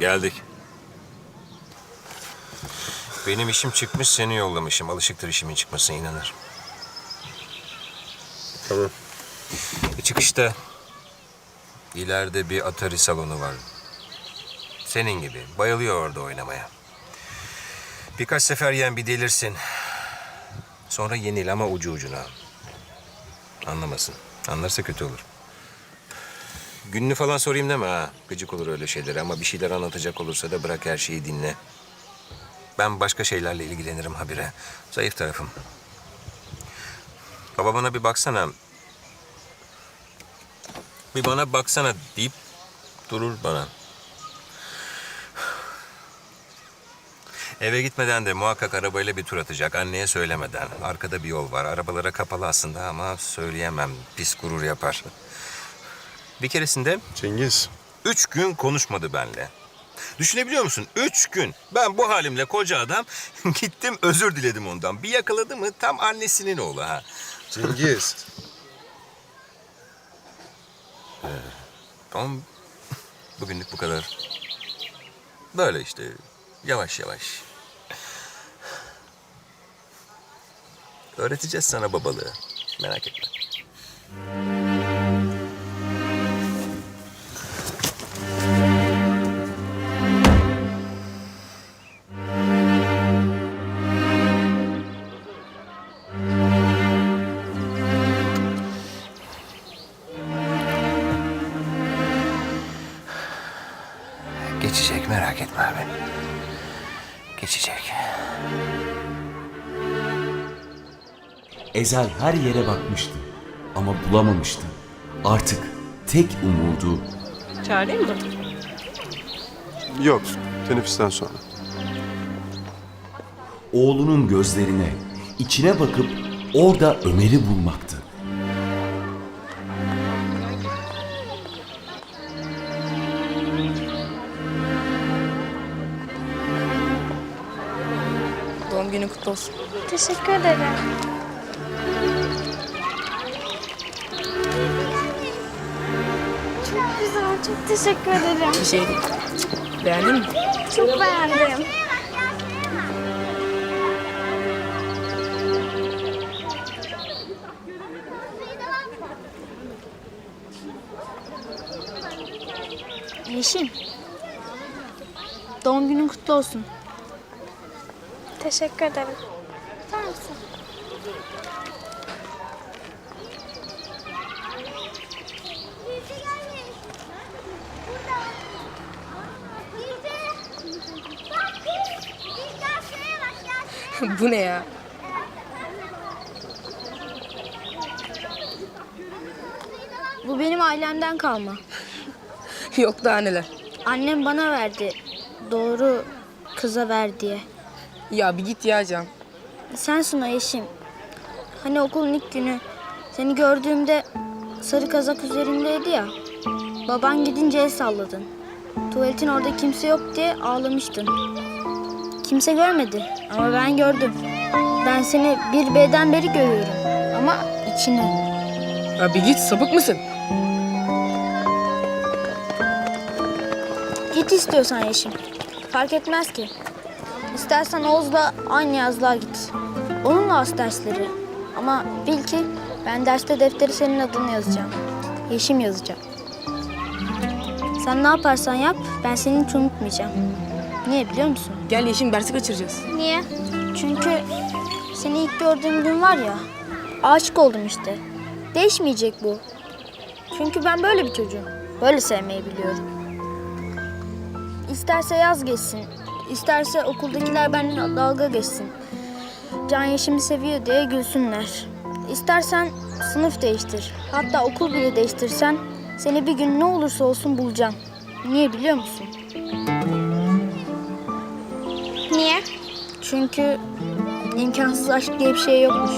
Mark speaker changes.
Speaker 1: Geldik. Benim işim çıkmış, seni yollamışım. Alışıktır işimin çıkmasına inanır.
Speaker 2: Tamam.
Speaker 1: E çıkışta ileride bir Atari salonu var. Senin gibi. Bayılıyor orada oynamaya. Birkaç sefer yen bir delirsin. Sonra yenil ama ucu ucuna. Anlamasın. Anlarsa kötü olur. Gününü falan sorayım deme ha. Gıcık olur öyle şeyler ama bir şeyler anlatacak olursa da bırak her şeyi dinle. Ben başka şeylerle ilgilenirim habire. Zayıf tarafım. Baba bana bir baksana. Bir bana baksana deyip durur bana. Eve gitmeden de muhakkak arabayla bir tur atacak anneye söylemeden. Arkada bir yol var. Arabalara kapalı aslında ama söyleyemem. Pis gurur yapar. Bir keresinde
Speaker 2: Cengiz.
Speaker 1: üç gün konuşmadı benle. Düşünebiliyor musun? Üç gün. Ben bu halimle koca adam gittim özür diledim ondan. Bir yakaladı mı tam annesinin oğlu ha.
Speaker 2: Cengiz.
Speaker 1: Tamam. Bugünlük bu kadar. Böyle işte. Yavaş yavaş. Öğreteceğiz sana babalığı. Merak etme. Geçecek merak etme abi. Geçecek.
Speaker 3: Ezel her yere bakmıştı ama bulamamıştı. Artık tek umudu
Speaker 4: Çağırayım mı?
Speaker 2: Yok. Teneffüsten sonra.
Speaker 3: oğlunun gözlerine, içine bakıp orada Ömer'i bulmaktı.
Speaker 4: Günün kutlu olsun.
Speaker 5: Teşekkür ederim. Çok güzel, çok teşekkür ederim.
Speaker 4: Bir şey değil. Beğendin mi?
Speaker 5: Çok beğendim. Yeşim. Doğum günün kutlu olsun. Teşekkür ederim. Tutar mısın?
Speaker 4: Bu ne ya?
Speaker 5: Bu benim ailemden kalma.
Speaker 4: Yok daha neler.
Speaker 5: Annem bana verdi. Doğru kıza ver diye.
Speaker 4: Ya bir git ya Can.
Speaker 5: Sensin o eşim. Hani okulun ilk günü seni gördüğümde sarı kazak üzerindeydi ya. Baban gidince el salladın. Tuvaletin orada kimse yok diye ağlamıştın. Kimse görmedi ama ben gördüm. Ben seni bir beden beri görüyorum ama içini.
Speaker 4: Ya bir git sapık mısın?
Speaker 5: Git istiyorsan Yeşim. Fark etmez ki. İstersen Oğuz'la aynı yazlığa git. Onunla as dersleri. Ama bil ki ben derste defteri senin adını yazacağım. Yeşim yazacağım. Sen ne yaparsan yap ben seni hiç unutmayacağım. Niye biliyor musun?
Speaker 4: Gel Yeşim dersi kaçıracağız.
Speaker 5: Niye? Çünkü seni ilk gördüğüm gün var ya aşık oldum işte. Değişmeyecek bu. Çünkü ben böyle bir çocuğum. Böyle sevmeyi biliyorum. İsterse yaz geçsin. İsterse okuldakiler benimle dalga geçsin. Can Yeşim'i seviyor diye gülsünler. İstersen sınıf değiştir. Hatta okul bile değiştirsen seni bir gün ne olursa olsun bulacağım. Niye biliyor musun? Niye? Çünkü imkansız aşk diye bir şey yokmuş.